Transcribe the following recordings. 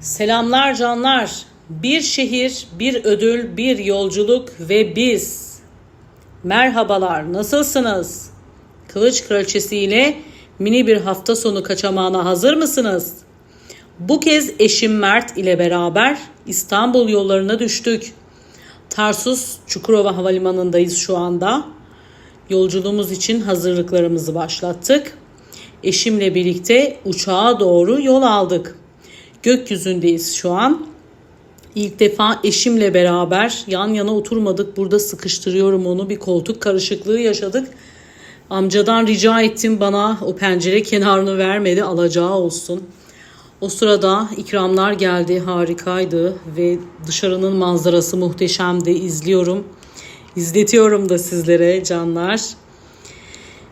Selamlar canlar. Bir şehir, bir ödül, bir yolculuk ve biz. Merhabalar, nasılsınız? Kılıç Kraliçesi ile mini bir hafta sonu kaçamağına hazır mısınız? Bu kez eşim Mert ile beraber İstanbul yollarına düştük. Tarsus Çukurova Havalimanı'ndayız şu anda. Yolculuğumuz için hazırlıklarımızı başlattık. Eşimle birlikte uçağa doğru yol aldık. Gökyüzündeyiz şu an. İlk defa eşimle beraber yan yana oturmadık. Burada sıkıştırıyorum onu. Bir koltuk karışıklığı yaşadık. Amcadan rica ettim bana o pencere kenarını vermedi. Alacağı olsun. O sırada ikramlar geldi. Harikaydı ve dışarının manzarası muhteşemdi. İzliyorum. İzletiyorum da sizlere canlar.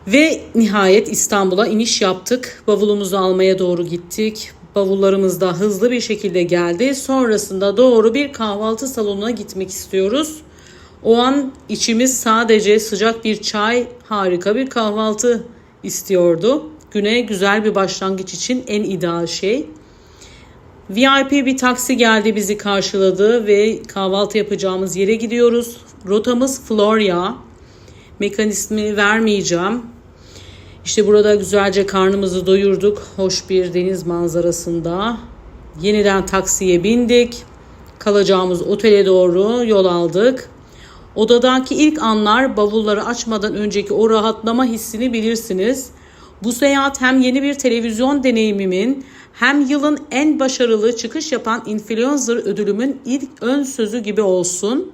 Ve nihayet İstanbul'a iniş yaptık. Bavulumuzu almaya doğru gittik. Bavullarımız da hızlı bir şekilde geldi. Sonrasında doğru bir kahvaltı salonuna gitmek istiyoruz. O an içimiz sadece sıcak bir çay, harika bir kahvaltı istiyordu. Güne güzel bir başlangıç için en ideal şey. VIP bir taksi geldi bizi karşıladı ve kahvaltı yapacağımız yere gidiyoruz. Rotamız Florya. Mekanizmi vermeyeceğim. İşte burada güzelce karnımızı doyurduk. Hoş bir deniz manzarasında. Yeniden taksiye bindik. Kalacağımız otele doğru yol aldık. Odadaki ilk anlar bavulları açmadan önceki o rahatlama hissini bilirsiniz. Bu seyahat hem yeni bir televizyon deneyimimin hem yılın en başarılı çıkış yapan influencer ödülümün ilk ön sözü gibi olsun.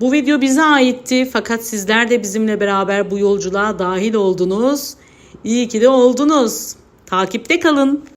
Bu video bize aitti fakat sizler de bizimle beraber bu yolculuğa dahil oldunuz. İyi ki de oldunuz. Takipte kalın.